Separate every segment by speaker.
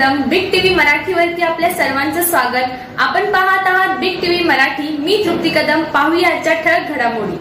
Speaker 1: Big TV मराठीवरती आपल्या सर्वांचं स्वागत. आपण पाहत आहात बिग टीव्ही मराठी. मी तृप्ती कदम. पाहूया आजच्या ठळक घडामोडी.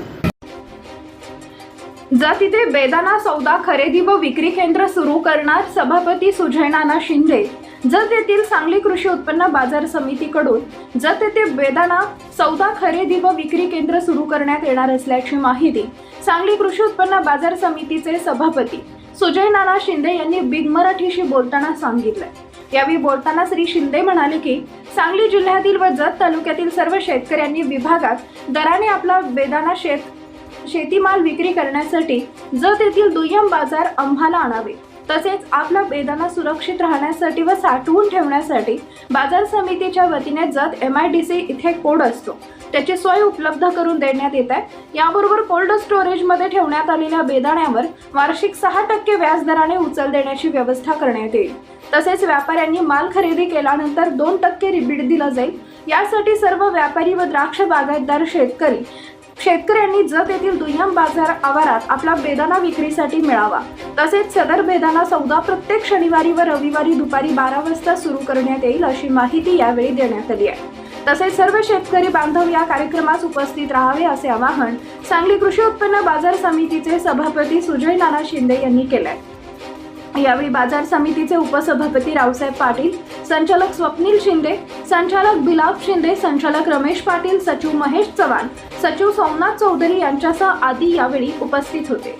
Speaker 2: जर तिथे बेदाना सौदा खरेदी व विक्री केंद्र सुरू करणार सभापती सुजय नाना शिंदे जत येथील सांगली कृषी उत्पन्न बाजार समितीकडून जत येथे बेदाना सौदा खरेदी व विक्री केंद्र सुरू करण्यात येणार असल्याची माहिती सांगली कृषी उत्पन्न बाजार समितीचे सभापती सुजय नाना शिंदे यांनी बिग मराठीशी बोलताना सांगितलं यावेळी बोलताना श्री शिंदे म्हणाले की सांगली जिल्ह्यातील व जत तालुक्यातील सर्व शेतकऱ्यांनी विभागात दराने आपला बेदाना शेत शेतीमाल विक्री करण्यासाठी जत येथील दुय्यम बाजार आम्हाला आणावे. तसेच आपला बेदाना सुरक्षित राहण्यासाठी व साठवून ठेवण्यासाठी बाजार समितीच्या वतीने Jath M I D C इथे कोड असतो. त्याची सोय उपलब्ध करून देण्यात येत आहे. याबरोबर कोल्ड स्टोरेजमध्ये ठेवण्यात आलेल्या बेदाण्यावर वार्षिक सहा टक्के व्याजदराने उचल देण्याची व्यवस्था करण्यात येईल. तसेच व्यापाऱ्यांनी माल खरेदी केल्यानंतर दोन टक्के रिबीट दिलं जाईल. यासाठी सर्व व्यापारी व द्राक्ष बागायतदार शेतकरी शेतकऱ्यांनी जत येथील दुय्यम बाजार आवारात आपला बेदाना विक्रीसाठी मिळावा. तसेच सदर बेदाना सौदा प्रत्येक शनिवारी व रविवारी दुपारी बारा वाजता सुरू करण्यात येईल अशी माहिती यावेळी देण्यात आली आहे. तसेच सर्व शेतकरी बांधव या कार्यक्रमास उपस्थित राहावे असे आवाहन सांगली कृषी उत्पन्न बाजार समितीचे सभापती सुजय नाना शिंदे यांनी केले यावेळी बाजार समितीचे उपसभापती रावसाहेब पाटील संचालक स्वप्नील शिंदे संचालक बिलाप शिंदे संचालक रमेश पाटील सचिव महेश चव्हाण सचिव सोमनाथ चौधरी यांच्यासह आदी यावेळी उपस्थित होते.